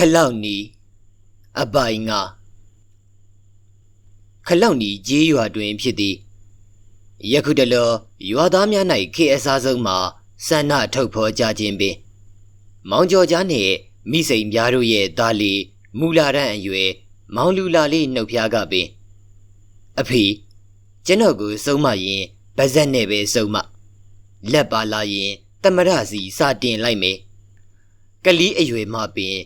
ခလောက်နီအပိုင်ငါခလောက်နီကြေးရွာတွင်ဖြစ်သည်ယခုတလောရွာသားများ၌ခေတ်အစားဆုံးမှာဆန္ဒထုတ်ဖော်ကြခြင်းပင် မောင်ကျော်ကြားနှင့်မိစိန်များတို့ရဲ့သားလေးမူလာရန်အရွယ်မောင်လူလာလေးနှုတ်ဖျားကပင် အဖေကျွန်တော်ကိုစုံမရင်ဗဇက်နဲ့ပဲစုံမလက်ပါလာရင်တမရစီစတင်လိုက်မယ်ကလီအရွယ်မှပင်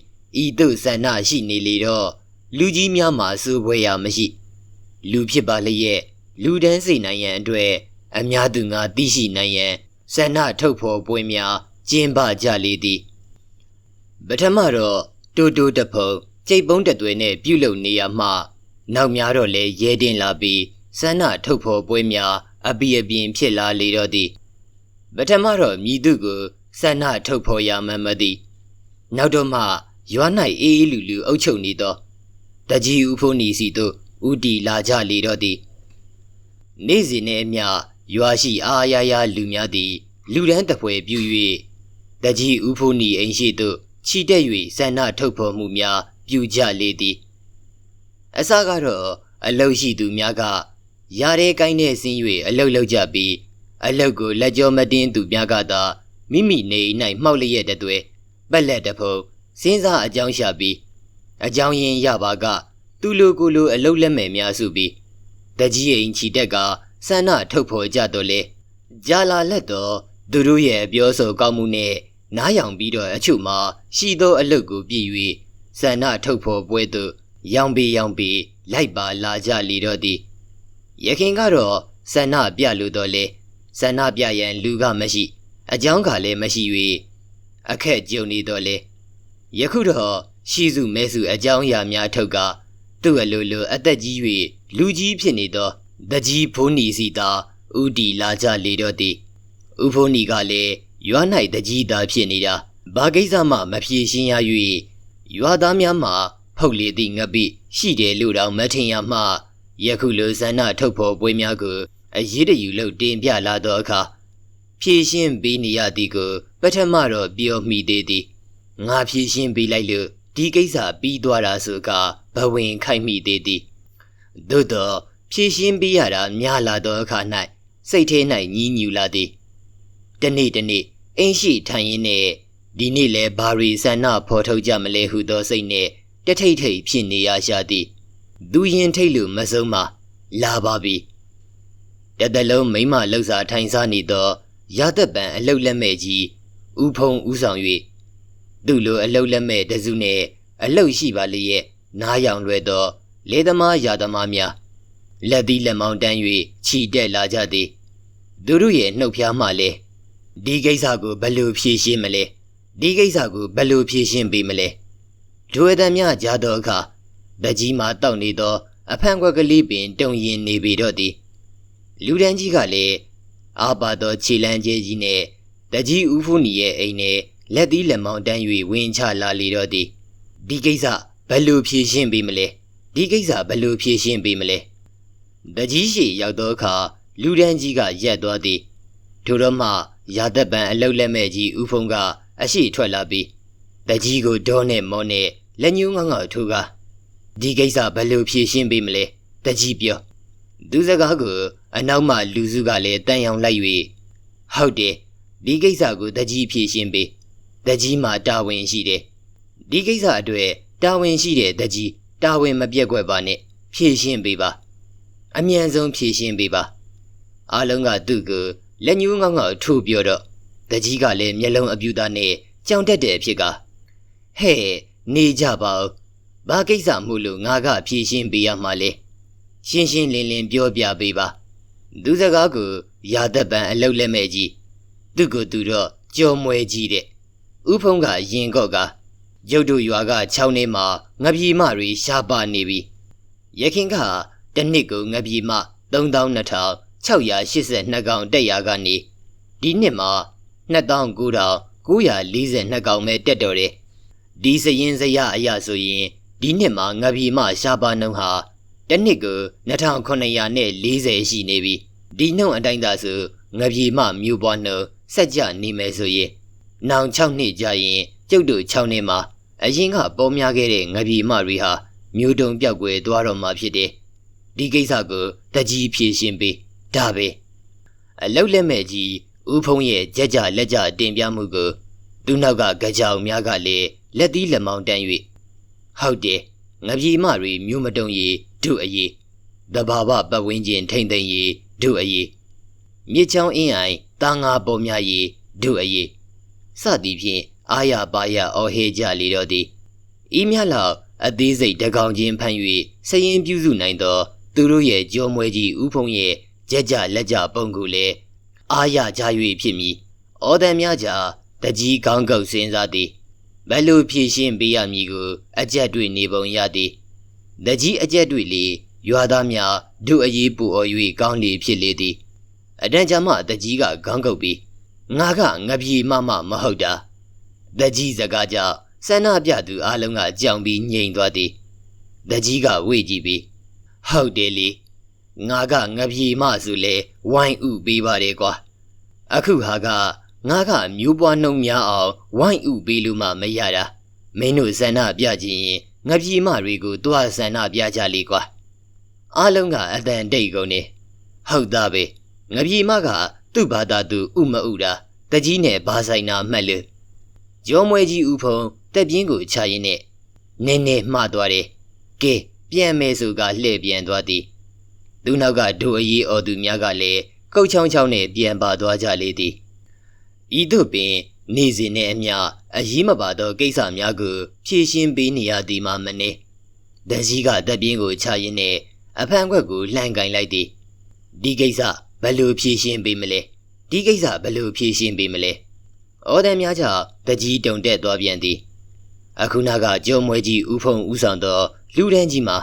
ဤသို့ဆန္ဒရှိနေလေတော့လူကြီးများမှာစူပွဲရမရှိ လူဖြစ်ပါလျက်လူတန်းစိတ်နိုင်ရန်အတွက်အများသူငါသိရှိနိုင်ရန်ဆန္ဒထုတ်ဖော်ပွဲများကျင်းပကြလေသည်ပထမတော့တိုးတိုးတဖုံကြိတ်ပုံးတသွဲနဲ့ပြုလုပ်နေရမှနောက်များတော့လဲရဲတင်လာပြီးဆန္ဒထုတ်ဖော်ပွဲများအပြည့်အပြင်းဖြစ်လာလေတော့သည်ပထမတော့မြည်သူကိုဆန္ဒထုတ်ဖော်ရမှမသည်နောက်တော့မှ ရွာ၌အေးအေးလူလူအုပ်ချုပ်နေသောတကြီးဦးဖိုးနီစီတို့ဥတီလာကြလေတော့သည်နေ့စဉ်နဲ့အမျှရွာရှိအားရရလူများသည် လူဒန်းတပွဲပြု၍တကြီးဦးဖိုးနီအိမ်ရှိသို့ခြိတက်၍ဆန္ဒထုတ်ဖော်မှုများပြုကြလေသည်အစကတော့အလုတ်ရှိသူများကရာရဲကိုင်းနဲ့ဆင်း၍အလုတ်လောက်ကြပြီးအလုတ်ကိုလက်ကြောမတင်းသူများကသာမိမိနေ၌မှောက်လျက်တည်းပက်လက်တဖုံ စဉ်းစားအကြောင်းရှာပြီးအကြောင်းရင်းရပါက သူလိုကိုလိုအလုတ်လက်မဲ့များစုပြီးတကြီးအိမ်ချီတက်ကဆန္ဒထုတ်ဖော်ကြတော့လေကြာလာလက်တော့သူတို့ရဲ့ပြောဆိုကောင်းမှုနဲ့နားယောင်ပြီးတော့အချို့မှာရှိသောအလုတ်ကိုပြည့်၍ဆန္ဒထုတ်ဖော်ပွဲသို့ရောင်ပေရောင်ပေလိုက်ပါလာကြလေတော့သည်ရခင်ကတော့ဆန္ဒပြလို့တော့လေဆန္ဒပြရန်လူကမရှိ အကြောင်းကလည်းမရှိ၍အခက်ကြုံနေတော့လေ ယခုတော့ရှိစုမဲစုအကြောင်းအရာများထုတ်ကသူ့အလိုလိုအသက်ကြီး၍လူကြီးဖြစ်နေသောတကြီးဘိုးနီစီသာဥတီလာကြလေတော့သည်ဥဖိုးနီကလည်းရွာ၌တကြီးသာဖြစ်နေတာဘာကိစ္စမှမဖြေရှင်းရ၍ရွာသားများမှဖုတ်လေသည့်ငပိရှိတယ်လို့တောင်မထင်ရမှယခုလိုဇန္နထုတ်ဖော်ပွဲများကိုအရေးတယူလို့တင်ပြလာသောအခါဖြည့်ရှင်းပေးနေရသည်ကိုပထမတော့ပြောမိသေးသည် ငါဖြည့်ရှင်းပေးလိုက်လို့ဒီကိစ္စပြီးသွားတာဆိုကဘဝင်ခိုက်မိသေးသည်သို့တော့ဖြည့်ရှင်းပေးရတာများလာသောအခါ၌စိတ်ထဲ၌ညီးညူလာသည်တနေ့တနေ့အင်းရှိထိုင်ရင်းနဲ့ဒီနေ့လဲဘာရီဆန္ဒဖော်ထုတ်ကြမလဲဟုသောစိတ်နဲ့တထိတ်ထိတ်ဖြစ်နေရရှာသည်သူရင်ထိတ်လို့မဆုံးမလာပါပြီတတလုံးမိမလှုပ်စာထိုင်စားနေသောရသက်ပံအလုတ်လက်မဲ့ကြီးဥဖုံဥဆောင်၍ သူ့လိုအလုတ်လက်မဲ့တစုနဲ့အလုတ်ရှိပါလေရဲ့နားယောင်လွယ်သောလေသမားရာသမားများလက်သီးလက်မောင်းတန်း၍ခြိတက်လာကြသည်သူတို့ရဲ့နှုတ်ဖျားမှလည်းဒီကိစ္စကိုဘယ်လိုဖြေရှင်းမလဲဒီကိစ္စကိုဘယ်လိုဖြေရှင်းပေးမလဲဒွေတံမြကြားသောအခါတကြီးမှတောက်နေသော အဖန်ခွက်ကလေးပင်တုံရင်နေပေတော့သည်လူတန်းကြီးကလည်းအာပါသောခြေလန်းကျဲကြီးနဲ့တကြီးဦးဖူးနီရဲ့အိမ်နဲ့ လက်သီးလက်မောင်းတန်း၍ဝင်ချလာလေတော့သည်ဒီကိစ္စဘယ်လိုဖြေရှင်းပေးမလဲဒီကိစ္စဘယ်လိုဖြေရှင်းပေးမလဲတကြီးရှိရောက်သောအခါလူတန်းကြီးကရက်သွားသည်ထို့တော့မှရာသက်ပံအလုတ်လက်မဲ့ကြီးဦးဖုံကအရှိထွက်လာပြီးတကြီးကိုဒေါနဲ့မောနဲ့လက်ညှိုးငေါငေါထိုးကဒီကိစ္စဘယ်လိုဖြေရှင်းပေးမလဲတကြီးပြောသူစကားကိုအနောက်မှလူစုကလည်းတန်ရောင်လိုက်၍ဟုတ်တယ်ဒီကိစ္စကိုတကြီးဖြေရှင်းပေး တကြီးမှာတာဝန်ရှိတယ်ဒီကိစ္စအတွက်တာဝန်ရှိတဲ့တကြီးတာဝန်မပြက်ကွက်ပါနဲ့ဖြေရှင်းပေးပါအမြန်ဆုံးဖြေရှင်းပေးပါအားလုံးကသူ့ကိုလက်ညှိုးငေါငေါထိုးပြောတော့တကြီးကလည်းမျက်လုံးအပြူသားနဲ့ကြောင်တက်တဲ့အဖြစ်ကဟဲ့နေကြပါဦးဘာကိစ္စမို့လို့ငါကဖြေရှင်းပေးရမှာလဲရှင်းရှင်းလင်းလင်းပြောပြပေးပါသူစကားကိုရာသက်ပံအလုတ်လက်မဲ့ကြီးသူ့ကိုသူတော့ကြော်မွဲကြီးတဲ့ ဥဖုံးကရင်ကော့ကရုတ်တို့ရွာက6နှစ်မှာငပြေမတွေရှားပါနေပြီရခင်ကတနစ်ကိုငပြေမ3282ကောင်တက်ရာကနေဒီနှစ်မှာ29,942ကောင်ပဲတက်တော်တယ်ဒီစရင်စရအရဆိုရင်ဒီနှစ်မှာငပြေမရှားပါနှုံဟာတနစ်ကို2940ရှိနေပြီဒီနှုံအတိုင်းသာဆိုငပြေမမြို့ပွားနှုံစက်ကြနေမယ်ဆိုရင် နောင်6နှစ်ကြာရင်ကျုပ်တို့6နှစ်မှာအရင်ကပေါ်များခဲ့တဲ့ငပြေမတွေဟာမျိုးတုံပြောက်ွယ်သွားတော့မှဖြစ်တယ်ဒီကိစ္စကိုတကြီးဖြေရှင်းပေးဒါပဲအလောက်လက်မဲ့ကြီးဦးဖုံးရဲ့ကြက်ကြလက်ကြတင်ပြမှုကိုသူနောက်ကကြောင်များကလည်းလက်သီးလက်မောင်းတန်း၍ဟုတ်တယ်ငပြေမတွေမျိုးမတုံရီတို့အရေးတဘာဝပတ်ဝန်းကျင်ထိမ့်သိမ့်ရီတို့အရေးမြစ်ချောင်းအင်းအိုင်တာငါပေါ်များရီတို့အရေး စသည်ဖြင့်အာရပါရအော်ဟေကြလေတော့သည်ဤမြလောက်အသေးစိတ်တကောင်ချင်းဖမ်း၍စရင်ပြုစုနိုင်သော သူတို့ရဲ့ကြောမွဲကြီးဥဖုံရဲ့ကြက်ကြလက်ကြပုံကိုလည်းအာရကြ၍ဖြစ်မည်။အော်တန်များကြတကြီးကောင်းကောက်စဉ်းစားသည်။ဘယ်လိုဖြည့်ရှင်းပေးရမည်ကို အကြက်တွေနေပုံရသည်။တကြီးအကြက်တွေလေရွာသားများဒုအရေးပူအော်၍ကောင်းလေဖြစ်လေသည်။အတန်ကြာမှတကြီးကခေါင်းကုပ်ပြီး ငါကငပြေမမမဟုတ်တာ။တကြီးစကားကြောင့်ဆန္ဒပြသူအလုံးကကြောင်ပြီးငြိမ်သွားသည်။တကြီးကဝေ့ကြည့်ပြီးဟုတ်တယ်လေငါကငပြေမဆိုလဲဝိုင်းဥပေးပါတယ်ကွာအခုဟာကငါကမျိုးပွားနှုံများအောင်ဝိုင်းဥပေးလို့မှမရတာမင်းတို့ဆန္ဒပြခြင်းရင်ငပြေမတွေကိုတွားဆန္ဒပြကြလေကွာအားလုံးကအတန်တိတ်ကုန်နေဟုတ်သားပဲငပြေမက သူ့ဘာသာသူဥမဥတာတကြီးနဲ့ဘာဆိုင်နာမှတ်လို့ကျော်မွဲကြီးဥဖုံတက်ပြင်းကိုချရင်းနဲ့နင်းနေမှားသွားတယ်ကဲပြန်မယ်ဆိုကလှည့်ပြန်သွားသည်သူနောက်ကဒိုအကြီးအော်သူများကလည်းကုတ်ချောင်းချောင်းနဲ့ပြန်ပါသွားကြလေသည်ဤသို့ပင်နေစဉ်နဲ့အမျှအရေးမပါသောကိစ္စများကိုဖြေရှင်းပေးနေရသည်မှမနေတကြီးကတက်ပြင်းကိုချရင်းနဲ့အဖန်ခွက်ကိုလှန်ကင်လိုက်သည်ဒီကိစ္စ ဘယ်လိုဖြေရှင်းပေးမလဲဒီကိစ္စဘယ်လိုဖြေရှင်းပေးမလဲအော်တန်များကြောင့်တကြီးတုံတက်သွားပြန်သည်အခုနကကြုံမွဲကြီးဥဖုံဥဆောင်သောလူတန်းကြီးမှာ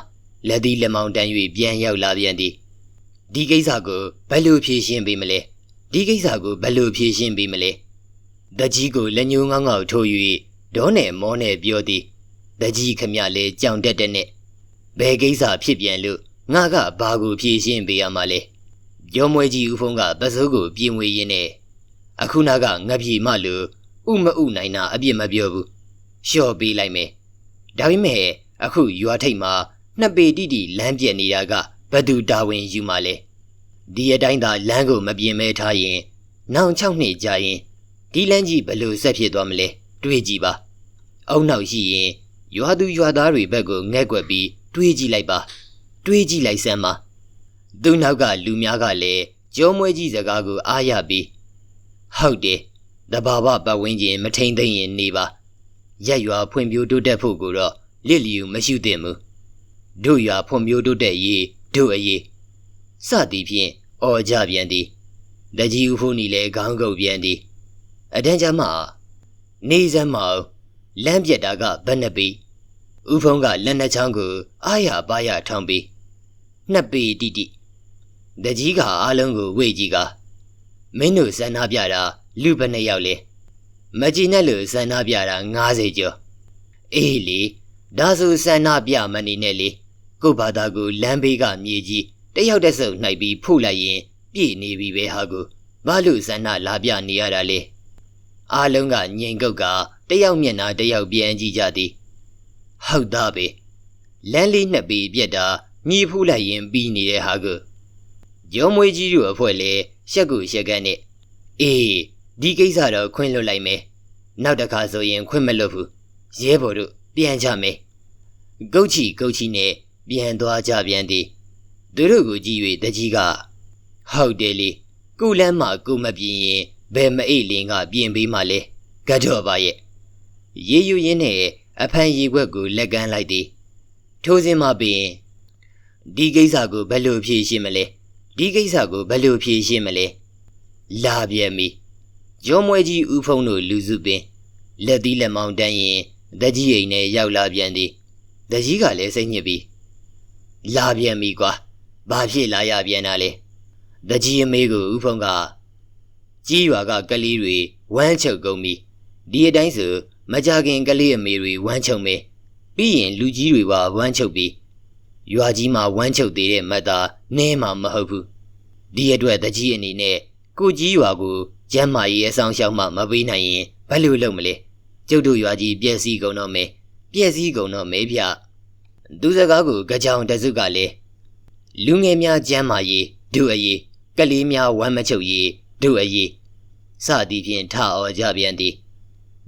လက်သီးလက်မောင်းတန်း၍ပြန်ရောက်လာပြန်သည်ဒီကိစ္စကိုဘယ်လိုဖြေရှင်းပေးမလဲဒီကိစ္စကိုဘယ်လိုဖြေရှင်းပေးမလဲတကြီးကိုလက်ညှိုးငေါငေါထိုး၍ဒေါနဲ့မောနဲ့ပြောသည်တကြီးခမလဲကြောင်တက်တဲ့နဲ့ဘယ်ကိစ္စဖြစ်ပြန်လို့ငါကဘာကိုဖြေရှင်းပေးရမှာလဲ ကျော်မွဲကြီးဦးဖုံးကပစိုးကိုပြင်ဝေရင်းနဲ့အခုနာကငပြေမလို့ဥမဥနိုင်တာအပြစ်မပြောဘူးလျှော့ပေးလိုက်မယ်ဒါပေမဲ့အခုရွာထိပ်မှာနှစ်ပေတိတိလမ်းပြက်နေတာကဘသူတာဝန်ယူမှလဲဒီအတိုင်းသာလမ်းကိုမပြင်မဲထားရင်နောင်6နှစ်ကြာရင်ဒီလမ်းကြီးဘလို့ဆက်ဖြစ်သွားမလဲတွေးကြည့်ပါအုံနောက်ရှိရင်ရွာသူရွာသားတွေဘက်ကိုငဲ့ကွက်ပြီးတွေးကြည့်လိုက်ပါတွေးကြည့်လိုက်စမ်းပါ သူနောက်ကလူများကလည်းကြောမွဲကြီးစကားကိုအားရပြီးဟုတ်တယ်တဘာဝပတ်ဝန်းကျင်မထိန်သိမ့်ရင်နေပါရက်ရွာဖွံ့ဖြိုးတိုးတက်ဖို့ကိုတော့လစ်လျူမရှိသင့်ဘူးတို့ရွာဖွံ့ဖြိုးတိုးတက်ရေးတို့အရေးစသည်ဖြင့်အော်ကြပြန်သည်တကြီးဦးဖိုးနီလည်းခေါင်းကုပ်ပြန်သည်အတန်းချမှနေစမ်းမအောင်လမ်းပြက်တာကဘယ်နှပေဦးဖုံးကလက်နှချောင်းကိုအာရပါရထောင်းပြီးနှစ်ပေတိတိ တကြီးကအားလုံးကိုဝေ့ကြည့်ကမင်းတို့ဇန္နာပြတာလူဘယ်နှယောက်လဲမကြည်နဲ့လို့ဇန္နာပြတာ90ကျော်အေးလေဒါဆိုဆန္ဒပြမနေနဲ့လေကို့ဘာသာကိုလမ်းဘေးကမြေကြီးတယောက်တဆုပ်နှိုက်ပြီးဖုတ်လိုက်ရင် ပြည့်နေပြီပဲဟာကိုဘာလို့ဆန္ဒလာပြနေရတာလဲအားလုံးကငြိမ်ကုတ်ကတယောက်မျက်နှာတယောက်ပြန်ကြည့်ကြသည်ဟုတ်သားပဲလမ်းလေးနှစ်ပေပြက်တာမြေဖူးလိုက်ရင်ပြီးနေတဲ့ဟာကို ကျော်မွေးကြီးတို့အဖွဲ့လေရှက်ကူရှက်ကန်းနဲ့အေးဒီကိစ္စတော့ခွင့်လွတ်လိုက်မယ်နောက်တစ်ခါဆိုရင်ခွင့်မလွတ်ဘူးရဲဘော်တို့ပြန်ကြမယ်ကုတ်ချီကုတ်ချီနဲ့ပြန်သွားကြပြန်သည်သူတို့ကိုကြည့်၍တကြီးကဟုတ်တယ်လေကုလန်းမှာကုမပြင်းရင်ဘယ်မအိတ်လင်းကပြင်ပေးမှလဲကတ်တော့ပါရဲ့ရေယူရင်းနဲ့အဖန်ရေခွက်ကိုလက်ကမ်းလိုက်သည်ထိုးစင်းမှပင်ဒီကိစ္စကိုဘယ်လိုဖြေရှင်းမလဲ ဒီကိစ္စကိုဘယ်လိုဖြေရှင်းမလဲလာပြန်ပြီကျော်မွဲကြီးဦးဖုံးတို့လူစုပင်လက်သီးလက်မောင်းတန်းရင်တကြီးအိမ်နဲ့ရောက်လာပြန်သည်တကြီးကလည်းစိတ်ညစ်ပြီးလာပြန်ပြီကွာဘာဖြစ်လာရပြန်တာလဲတကြီးအမေကိုဥဖုံကကြီးရွာကကလေးတွေဝမ်းချုပ်ကုန်ပြီဒီအတိုင်းဆိုမကြခင်ကလေးအမေတွေဝမ်းချုပ်မေပြီးရင်လူကြီးတွေပါဝမ်းချုပ်ပြီး ရွာကြီးမှာဝမ်းချုပ်သေးတဲ့မတ်သားနင်းမှာမဟုတ်ဘူးဒီအတွက်တကြီးအနေနဲ့ကိုကြီးရွာကိုကျမ်းမာရေးအဆောင်ရှောက်မှမပေးနိုင်ရင်ဘယ်လိုလုပ်မလဲကျုပ်တို့ရွာကြီးပြည့်စည်ကုန်တော့မယ်ပြည့်စည်ကုန်တော့မေးဗျသူစကားကိုကြောင်တစုကလည်းလူငယ်များကျမ်းမာရေးဒုအရေးကလေးများဝမ်းမချုပ်ရေးဒုအရေးစသည်ဖြင့်ထအော်ကြပြန်သည်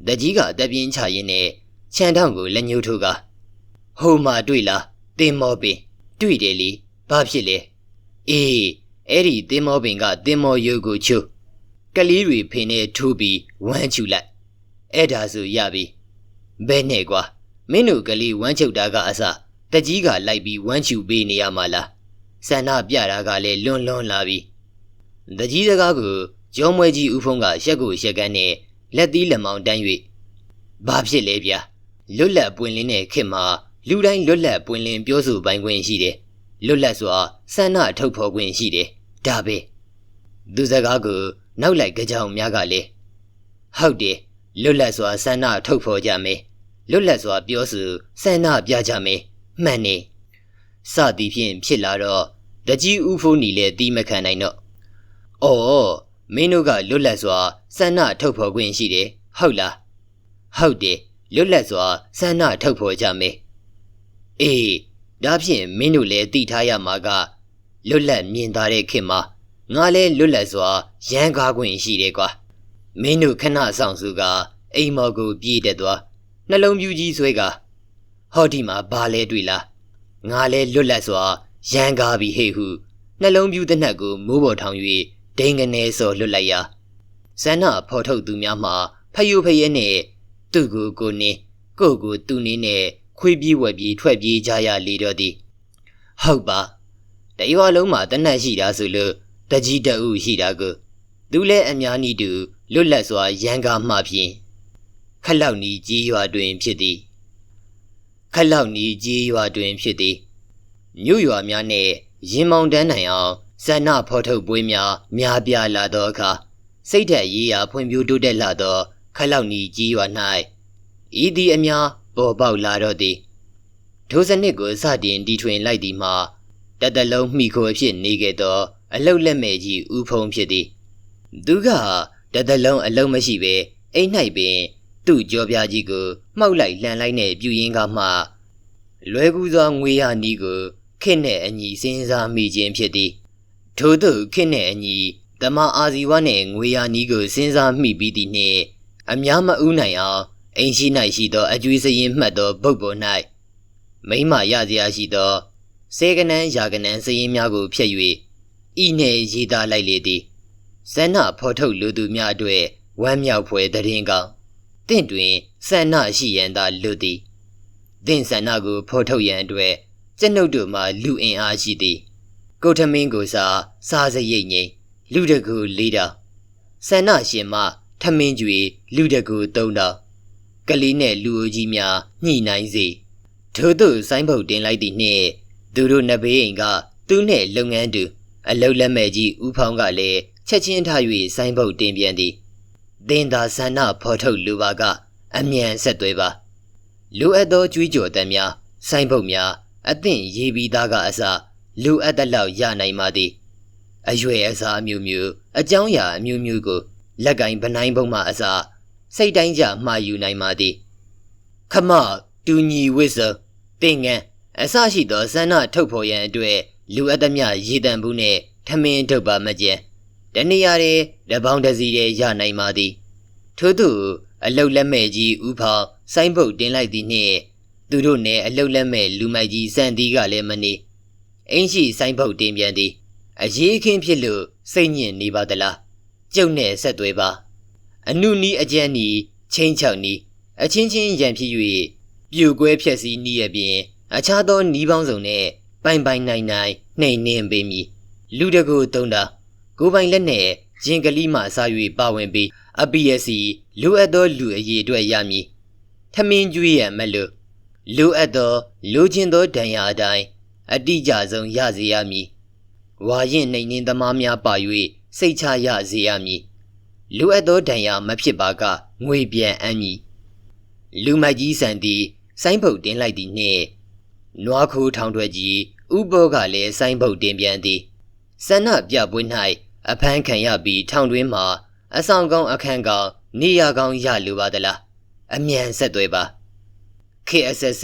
တကြီးကတပြင်းချရင်းနဲ့ခြံထောင်ကိုလက်ညှိုးထိုးကဟိုမှာတွေ့လား တင်မောပင်တွေ့တယ်လေဘာဖြစ်လဲအေးအဲ့ဒီတင်မောပင်ကတင်မောရုပ်ကိုချိုးကလေးတွေဖင်နဲ့ထိုးပြီးဝမ်းချူလိုက်အဲ့ဒါဆိုရပြီဘဲနဲ့ကွာမင်းတို့ကလေးဝမ်းချုပ်တာကအစတကြီးကလိုက်ပြီးဝမ်းချူပေးနေရမှာလားဆန္ဒပြတာကလည်းလွန်လွန်လာပြီတကြီးစကားကိုကျောင်းမွဲကြီးဦးဖုံးကရက်ကိုရက်ကန်းနဲ့လက်သီးလက်မောင်းတန်း၍ဘာဖြစ်လဲဗျာလွတ်လပ်ပွင့်လင်းတဲ့ခေတ်မှာ လူတိုင်းလွတ်လပ်ပွင့်လင်းပြောဆိုပိုင်ခွင့်ရှိတယ်လွတ်လပ်စွာဆန္ဒထုတ်ဖော်ခွင့်ရှိတယ်ဒါပဲသူစကားကိုနောက်လိုက်ကြောင်များကလည်းဟုတ်တယ်လွတ်လပ်စွာဆန္ဒထုတ်ဖော်ကြမယ်လွတ်လပ်စွာပြောဆိုဆန္ဒပြကြမယ်မှန်နေစသည်ဖြင့်ဖြစ်လာတော့တကြီးဦးဖိုးနီလည်းတီးမခံနိုင်တော့အော်မင်းတို့ကလွတ်လပ်စွာဆန္ဒထုတ်ဖော်ခွင့်ရှိတယ်ဟုတ်လားဟုတ်တယ်လွတ်လပ်စွာဆန္ဒထုတ်ဖော်ကြမယ် အေးဒါဖြင့်မင်းတို့လည်းသိထားရမှာကလွတ်လပ်မြင်သာတဲ့ခေတ်မှာငါလည်းလွတ်လပ်စွာရန်ကားခွင့်ရှိတယ်ကွာမင်းတို့ခဏဆောင်စုကအိမ်မော်ကိုပြေးတက်သွားနှလုံးပြူကြီးဆွဲကဟောဒီမှာဘာလဲတွေ့လားငါလဲလွတ်လပ်စွာရန်ကားပြီးဟေ့ဟုနှလုံးပြူတဲ့နှက်ကိုမိုးပေါ်ထောင်၍ဒိန်ကနေစော်လွတ်လိုက်ရာဇန္နဖော်ထုတ်သူများမှာဖယိုဖယဲနဲ့သူ့ကိုကိုနေကိုကိုသူ့နေနဲ့ ခွေးပြေးဝက်ပြေးထွက်ပြေးကြရလေတော့သည်ဟုတ်ပါတရွာလုံးမှာတနက်ရှိတာဆိုလို့တကြီးတအုပ်ရှိတာကိုသူလဲအများနီးတူလွတ်လပ်စွာရန်ကားမှဖြင့်ခလောက်နီကြီးရွာတွင်ဖြစ်သည်ခလောက်နီကြီးရွာတွင်ဖြစ်သည်မြို့ရွာများနှင့်ရင်မောင်တန်းနိုင်အောင်ဇဏဖော်ထုတ်ပွဲများများပြားလာသောအခါစိတ်ထက်ရေးရာဖွံ့ဖြိုးတိုးတက်လာသောခလောက်နီကြီးရွာ၌ဤသည်အများ ပေါ်ပေါက်လာတော့သည်ထိုစနစ်ကိုစတင်တီထွင်လိုက်သည်မှာတတလုံးမိခိုအဖြစ်နေခဲ့သောအလုတ်လက်မဲ့ကြီးဦးဖုံဖြစ်သည်သူကတတလုံးအလုံးမရှိပဲအိမ်၌ပင် သူ့ကြောပြားကြီးကိုမှောက်လိုက်လှန်လိုက်နဲ့ပြူရင်းကမှလွယ်ကူစွာငွေရနီးကိုခင့်နဲ့အညီစဉ်းစားမိခြင်းဖြစ်သည်ထို့သို့ခင့်နဲ့အညီတမအာဇီဝနဲ့ငွေရနီးကိုစဉ်းစားမိပြီးသည့်နှင့်အများမဥနိုင်အောင် အိမ်ရှိ၌ရှိသောအကျွေးစရင်မှတ်သောပုတ်ပေါ်၌မိမရစရာရှိသောစေကနန်းရာကနန်းစရင်များကိုဖျက်၍ဤနှင့်ရေးသားလိုက်လေသည်ဇဏဖော်ထုတ်လူသူများအတွက်ဝမ်းမြောက်ဖွယ်တည်င်းကောင်းတင့်တွင်ဆန္ဒရှိရန်သာလူသည်တင့်ဆန္ဒကိုဖော်ထုတ်ရန်အတွက်ကျက်နှုတ်တို့မှလူအင်အားရှိသည်ကိုထမင်းကိုစားစားစရိတ်ငိမ့်လူတကူ၄တောင်ဆန္ဒရှင်မှထမင်းကျွေလူတကူ၃တောင် ကလေးနဲ့လူအိုကြီးများညှိနှိုင်းစေထို့သို့ဆိုင်းပုတ်တင်လိုက်သည့်နှင့်သူတို့နဘေးအိမ်ကသူနှင့်လုပ်ငန်းတူအလုတ်လက်မဲ့ကြီးဦးဖောင်းကလည်းချက်ချင်းထား၍ဆိုင်းပုတ်တင်ပြန်သည်တင်သာဆန္ဒဖော်ထုတ်လူပါကအမြန်ဆက်သွဲပါလူအပ်သောကြွေးကြော်တမ်းများဆိုင်းပုတ်များအသင့်ရေးပြီးသားကအစလူအပ်တဲ့လောက်ရနိုင်ပါသည်အရွယ်အစားအမျိုးမျိုးအကြောင်းအရာအမျိုးမျိုးကိုလက်ကင်ဗနိုင်ပုံမှအစား စိတ်တိုင်းကြမှားယူနိုင်ပါသည်ခမတူညီဝစ်စတင်ငန်းအစရှိသောဇန္နထုတ်ဖော်ရန်အတွက်လူအပ်သမျှရေတံဘူးနှင့်ထမင်းထုတ်ပါမကျန်တနေရာတဲ့တပေါင်းတစီတဲ့ရနိုင်ပါသည်ထို့သူအလုတ်လက်မဲ့ကြီးဥဖောင်ဆိုင်းပုတ်တင်လိုက်သည်နှင့်သူတို့နဲ့အလုတ်လက်မဲ့လူမိုက်ကြီးစံတီးကလည်းမနေအင်းရှိဆိုင်းပုတ်တင်ပြန်သည်အရေးခင်းဖြစ်လို့စိတ်ညစ်နေပါသလားကျုပ်နဲ့ဆက်သွဲပါ အနုနီးအကျန်းနီးချင်းချောက်နီးအချင်းချင်းရံဖြစ်၍ပြူကွဲဖြက်စီးနီးရပြင်အခြားသောနီးပေါင်းစုံနဲ့ပိုင်ပိုင်နိုင်နိုင်နှိမ်နှင်းပေးမည်လူတကူတုံးတာကိုပိုင်လက်နဲ့ရင်ကလေးမှအစား၍ပါဝင်ပြီးအပီယစီလူအပ်သောလူအရေးအတွက်ရမည်ထမင်းကျွေးရမလို့လူအပ်သောလူချင်းသောဒဏ်ရာအတိုင်းအတိအကျဆုံးရစေရမည်ဝါရင်နှိမ်နှင်းသမားများပါ၍စိတ်ချရစေရမည် လူအပ်သောဒဏ်ရာမဖြစ်ပါကငွေပြန်အမ်းမည်လူမိုက်ကြီးဆန်သည်ဆိုင်းပုတ်တင်လိုက်သည်နှင့်နွားခိုးထောင်ထွက်ကြီးဥဘောကလည်းဆိုင်းပုတ်တင်ပြန်သည်ဆန္ဒပြပွဲ၌အဖမ်းခံရပြီးထောင်တွင်းမှာအဆောင်ကောင်းအခန်းကောင်းနေရကောင်းရလိုပါသလားအမြန်ဆက်သွဲပါ KSS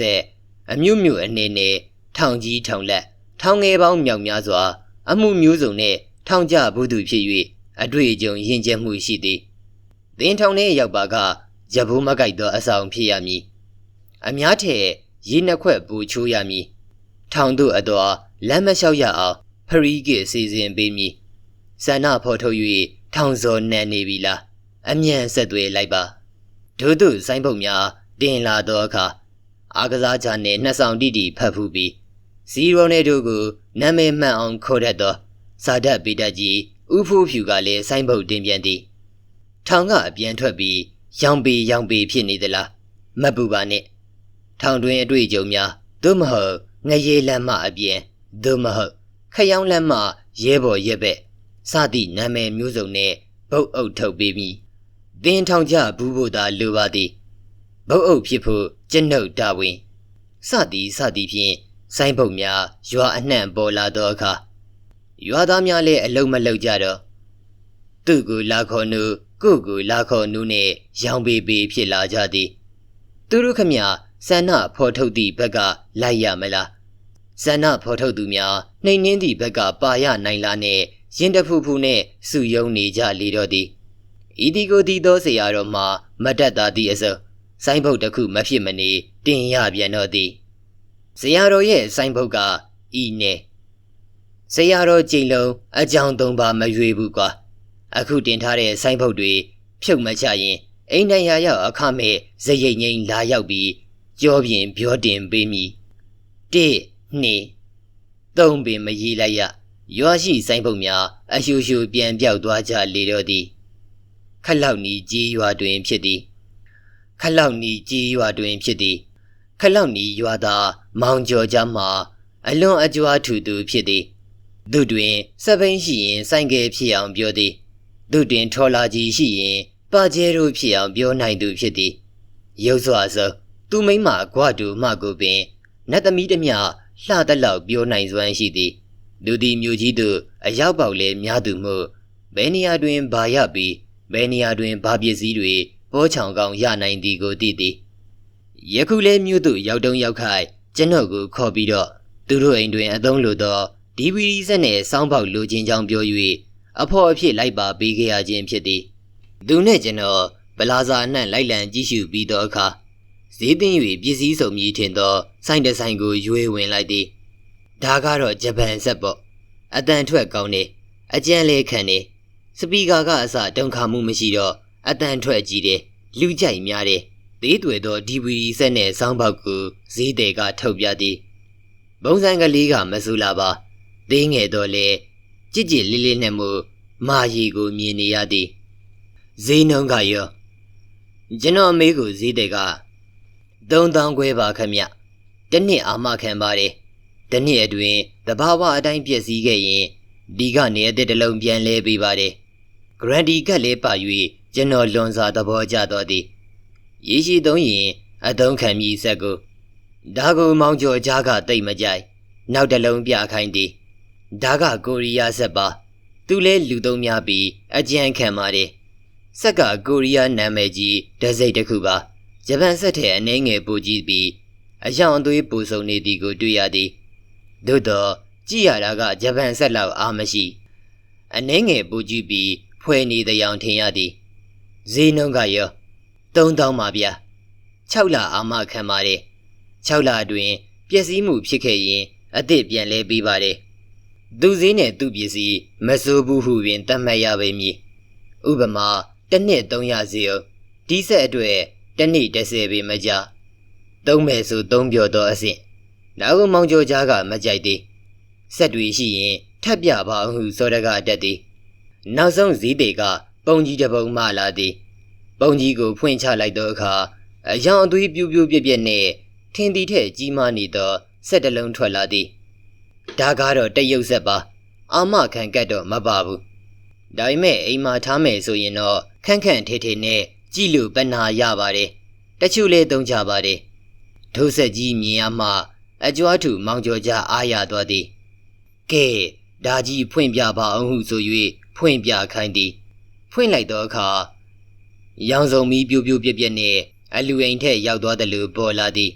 အမျိုးမျိုးအနေနဲ့ထောင်ကြီးထောင်လက်ထောင်ငယ်ပေါင်းမြောက်များစွာ အမှုမျိုးစုံနဲ့ထောင်ကြဘူးသူဖြစ်၍ အတွေ့အကြုံရင့်ကျက်မှုရှိသည်သင်ထောင်ထဲရောက်ပါကရဘိုးမကိုက်သောအဆောင်ဖြစ်ရမည်အများထက်ရေနှစ်ခွက်ပူချိုးရမည်ထောင်သို့အတော်လမ်းမလျှောက်ရအောင်ဖရီးကစီစဉ်ပေးမည်ဆန္ဒဖော်ထုတ်၍ထောင်စော်နန်းနေပြီလားအမြန်ဆက်သွယ်လိုက်ပါဒုတို့ဆိုင်ပုတ်များတင်လာသောအခါအားကစားချာနှင့်နှစ်ဆောင်တိတိဖတ်ဖူးပြီးဇီရိုနေတို့ကိုနာမည်မှန်အောင်ခေါ်တတ်သောစာဒတ်ပေတတ်ကြီး ဥဖိုးဖြူကလည်းဆိုင်ပုတ်တင်ပြန်သည်ထောင်ကအပြန်ထွက်ပြီးရောင်ပေရောင်ပေဖြစ်နေသလားမပူပါနဲ့ထောင်တွင်အတွေ့အကြုံများသို့မဟုတ်ငရေလမ်းမအပြင်သို့မဟုတ်ခရောင်းလမ်းမရဲဘော်ရက်ဘက်စသည့်နာမည်မျိုးစုံနဲ့ဘုတ်အုပ်ထုတ်ပေးမိသင်ထောင်ကြဘူးဖို့သာလိုပါသည်ဘုတ်အုပ်ဖြစ်ဖို့ကျွန်ုပ်တာဝန်စသည်စသည်ဖြင့်ဆိုင်းဘုတ်များရွာအနှံ့ပေါ်လာသောအခါ ရွာသားများလည်းအလုံးမလုံးကြတော့သူ့ကိုလာခေါ်နူကို့ကိုလာခေါ်နူနဲ့ရောင်ပေပေဖြစ်လာကြသည်သူတို့ခမဆန္ဒဖော်ထုတ်သည့်ဘက်ကလိုက်ရမလားဆန္ဒဖော်ထုတ်သူများနှိမ်နှင်းသည့်ဘက်ကပါရနိုင်လားနဲ့ရင်တဖူဖူနဲ့စုယုံနေကြလေတော့သည်ဤဒီကိုဒီသောဆရာတော်မှာမတတ်တာသည့်အစုံဆိုင်းဘုတ်တစ်ခုမဖြစ်မနေတင်ရပြန်တော့သည်ဆရာတော်ရဲ့ဆိုင်းဘုတ်ကဤနဲ့ ဆရာတော်ကြိမ်လုံးအကြောင်းသုံးပါမရွေဘူးကွာအခုတင်ထားတဲ့ဆိုင်းဘုတ်တွေဖြုတ်မချရင်အိမ်တိုင်ရာရောက်အခမဲ့ဇရိတ်ငိမ့်လာရောက်ပြီးကြောပြင်ပြောတင်ပေးမိ၁နှစ်သုံးပင်မရေးလိုက်ရရွာရှိဆိုင်ပုတ်များအရှူရှူပြန်ပြောက်သွားကြလေတော့သည်ခလောက်နီကြီးရွာတွင်ဖြစ်သည်ခလောက်နီကြီးရွာတွင်ဖြစ်သည်ခလောက်နီရွာသားမောင်ကျော်ကြမှာအလွန်အကြွားထူသူဖြစ်သည် သူတွင်စပိန်ရှိရင်ဆိုင်ကယ်ဖြစ်အောင်ပြောသည်သူတွင်ထော်လာကြီးရှိရင်ပါကျဲတို့ဖြစ်အောင်ပြောနိုင်သူဖြစ်သည်ရုပ်စွာသောသူမိမ့်မကွာတူမှကိုပင်နတ်သမီးတမျှလှတလောက်ပြောနိုင်စွမ်းရှိသည်လူသည်မျိုးကြီးသူအရောက်ပေါက်လဲများသူမှုဘယ်နေရာတွင်ဘာရပြီးဘယ်နေရာတွင်ဘာပစ္စည်းတွေပေါ်ချောင်ကောင်းရနိုင်သည်ကိုသိသည်ယခုလဲမြို့သို့ရောက်တုံးရောက်ခိုက်ကျွန်တော်ကိုခေါ်ပြီးတော့သူတို့အိမ်တွင်အသုံးလိုသော DVD ဆက်နဲ့စောင်းပေါက်လိုခြင်းကြောင်းပြော၍အဖော်အဖြစ်လိုက်ပါပေးခဲ့ရခြင်းဖြစ်သည်သူနှင့်ကျွန်တော်ဗလာဇာနှံ့လိုက်လံကြည့်ရှုပြီးသောအခါဈေးသိမ်း၍ပစ္စည်းစုံမြည်ထင်သောဆိုင်တဆိုင်ကိုရွေးဝင်လိုက်သည်ဒါကတော့ဂျပန်ဆက်ပေါ့အတန်ထွက်ကောင်းနေအကြံလေးခံနေစပီကာကအစတုံခါမှုမရှိတော့အတန်ထွက်ကြည့်တယ်လူကြိုက်များတယ်သေးတွေသော DVD ဆက်နဲ့စောင်းပေါက်ကိုဈေးတွေကထုတ်ပြသည်ဘုံစံကလေးကမဆူလာပါ သေးငယ်တော့လေကြစ်ကြစ်လေးလေးနဲ့မို့မာရီကိုမြင်နေရသည်ဈေးနှုန်းကရောကျွန်တော်အမေကိုဈေးတွေက3000ခွဲပါခမတနှစ်အာမခံပါတယ်တနှစ်အတွင်းတဘာဝအတိုင်းပြည့်စည်ခဲ့ရင်ဒီကနေအသက်တလုံးပြန်လဲပေးပါတယ်ဂရန်ဒီကတ်လေးပါ၍ကျွန်တော်လွန်စွာသဘောကျတော်သည်ရေရှိသုံးရင်အသုံးခံမိဆက်ကိုဒါကိုမောင်ကျော်ကြားကတိတ်မကြိုက်နောက်တလုံးပြခိုင်းသည် ဒါကကိုရီးယားဆက်ပါသူလဲလူသုံးများပြီးအကြံခံပါတယ်ဆက်ကကိုရီးယားနာမည်ကြီးဒဇိတ်တစ်ခုပါဂျပန်ဆက်ထဲအနှဲငယ်ပူကြီးပြီးအယောင်အသွေးပူဆုံနေသည်ကိုတွေ့ရသည်သို့တော့ကြည့်ရတာကဂျပန်ဆက်လောက်အားမရှိအနှဲငယ်ပူကြီးပြီးဖွဲနေတဲ့ရောင်ထင်ရသည်ဈေးနှုန်းကရော3000ပါဗျာ6လအာမခံပါတယ်6လအတွင်းပျက်စီးမှုဖြစ်ခဲ့ရင်အသစ်ပြန်လဲပေးပါတယ် သူစည်းနဲ့သူပစ္စည်းမစိုးဘူးဟုပင်တတ်မှတ်ရပေမည်ဥပမာတစ်နှစ်300စီအောင်ဒီဆက်အတွက်တစ်နေ့30ပေမကြသုံးမယ်ဆိုသုံးပြောတော့အဆင့်နောက်မောင်ကျော်ကြားကမကြိုက်သေးဆက်တွေရှိရင်ထပ်ပြပါဟုစောတကတက်သည်နောက်ဆုံးဇီးတေကပုံကြီးတစ်ပုံမှလာသည်ပုံကြီးကိုဖွင့်ချလိုက်သောအခါအယောင်အသွေးပြူးပြူးပြက်ပြက်နဲ့ထင်းတီထက်ကြီးမားနေသောဆက်တလုံးထွက်လာသည် ဒါကတော့တရုတ်ဆက်ပါအာမခံကတ်တော့မပါဘူးဒါပေမဲ့အိမ်မှာထားမယ်ဆိုရင်တော့ခန့်ခန့်ထေထေနဲ့ကြည့်လို့ပနာရပါတယ်တချို့လဲသုံးကြပါတယ်ဒုဆက်ကြီးမြင်ရမှအကြွားထူမောင်ကျော်ကြအားရသွားသည်ကဲဒါကြီးဖွင့်ပြပါအောင်ဟုဆို၍ဖွင့်ပြခိုင်းသည်ဖွင့်လိုက်သောအခါရောင်စုံမီပြိုးပြိုးပြက်ပြက်နဲ့အလူအိမ်ထက်ရောက်သွားတယ်လို့ပေါ်လာသည်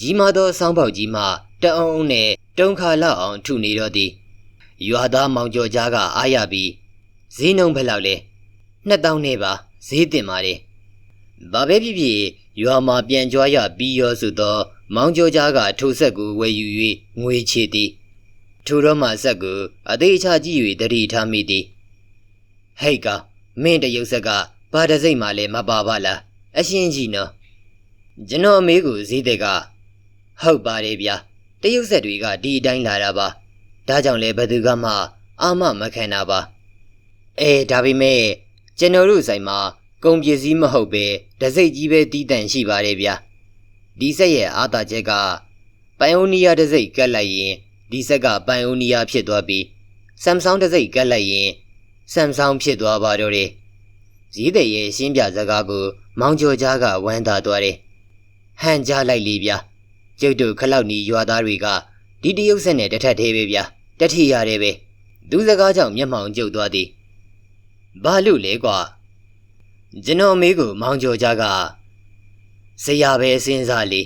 ကြီးမားသောဆောင်းပေါက်ကြီးမှတအုံအုံနဲ့တုံခါလောက်အောင်ထုနေတော့သည်ရွာသားမောင်ကျော်ကြားကအားရပြီးဈေးနှုန်းဘယ်လောက်လဲ2000နဲ့ပါဈေးတင်ပါတယ်ဘာပဲဖြစ်ဖြစ်ရွာမှာပြန်ကြွားရပြီးရောဆိုတော့မောင်ကျော်ကြားကထိုဆက်ကိုဝယ်ယူ၍ငွေချေသည်ထိုတော့မှဆက်ကိုအသေးချကြည့်၍တတိထားမိသည်ဟိတ်ကမင်းတရုပ်ဆက်ကဘာတစိမ့်မှလည်းမပါပါလားအရှင်းကြီးနော်ကျွန်တော်အမေကိုဈေးတဲ့က ဟုတ်ပါတယ်ဗျာတရုပ်ဆက်တွေကဒီအတိုင်းလာတာပါဒါကြောင့်လည်းဘယ်သူကမှအာမမခံတာပါအဲဒါပေမဲ့ကျွန်တော်တို့ဆိုင်မှာကုန်ပစ္စည်းမဟုတ်ပဲတစိမ့်ကြီးပဲတီးတန့်ရှိပါတယ်ဗျာဒီဆက်ရဲ့အာသာချက်ကပိုင်အိုနီးယားတစိမ့်ကတ်လိုက်ရင်ဒီဆက်ကပိုင်အိုနီးယားဖြစ်သွားပြီးဆမ်ဆောင်တစိမ့်ကတ်လိုက်ရင်ဆမ်ဆောင်ဖြစ်သွားပါတော့တယ်ဈေးတဲ့ရဲ့ရှင်းပြစကားကို မောင်ကျော်ကြားကဝမ်းသာသွားတယ်ဟန်ကြားလိုက်လေဗျာ ကျုပ်တို့ခလောက်နီရွာသားတွေကဒီတရုပ်ဆက်နဲ့တထက်သေးပဲဗျာတထီရတယ်ပဲသူစကားကြောင့်မျက်မှောင်ကျုပ်သွားသည်ဘာလို့လဲကွာကျွန်တော်အမေကိုမောင်ကျော်ကြားကဆရာပဲစဉ်းစားလေ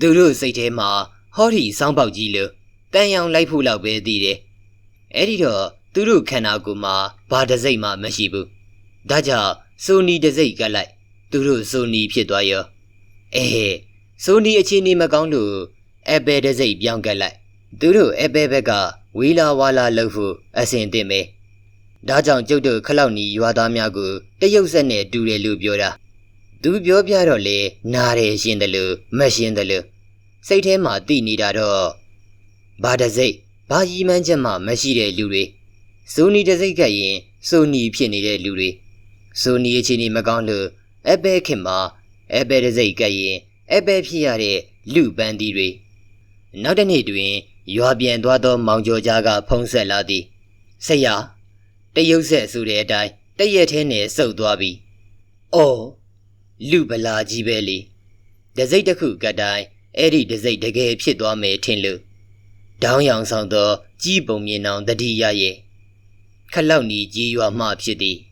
သူတို့စိတ်ထဲမှာဟောဒီစောင်းပေါက်ကြီးလို့တန်ရောင်လိုက်ဖို့လောက်ပဲသိတယ်အဲ့ဒီတော့သူတို့ခန္ဓာကိုယ်မှာဘာတစိမ့်မှမရှိဘူးဒါကြောင့်ဆိုနီတစိမ့်ကလိုက်သူတို့ဆိုနီဖြစ်သွားရောအေး ဆိုနီအခြေအနေမကောင်းလို့အဘဲတစိမ့်ပြောင်းကက်လိုက်သူတို့အဘဲဘက်ကဝီလာဝါလာလှုပ်ဖို့အဆင်သင့်ပဲဒါကြောင့်ကျုပ်တို့ခလောက်နီရွာသားများကိုတရုတ်ဆက်နဲ့တူတယ်လို့ပြောတာသူပြောပြတော့လေနားတယ်ရှင်းတယ်လို့မရှင်းတယ်လို့စိတ်ထဲမှာတိနေတာတော့ဘာတစိမ့်ဘာကြီးမှန်းချက်မှမရှိတဲ့လူတွေဆိုနီတစိမ့်ကပ်ရင်ဆိုနီဖြစ်နေတဲ့လူတွေဆိုနီအခြေအနေမကောင်းလို့အဘဲခင်မှာအဘဲတစိမ့်ကပ်ရင် အဘဲဖြစ်ရတဲ့လူပန်းသီးတွေနောက်တစ်နေ့တွင်ရွာပြန်သွားသောမောင်ကျော်ကြားကဖုံးဆက်လာသည်ဆရာတရုတ်ဆက်ဆိုတဲ့အတိုင်းတရက်ထဲနဲ့စုပ်သွားပြီ။အော်လူပလာကြီးပဲလေ။ဒစိတ်တစ်ခုကတိုင်းအဲ့ဒီဒစိတ်တကယ်ဖြစ်သွားမယ်ထင်လို့ဒေါင်းရောင်ဆောင်သော ကြီးပုံမြင်အောင်တတိရရဲ့ခလောက်နီကြီးရွာမှဖြစ်သည်။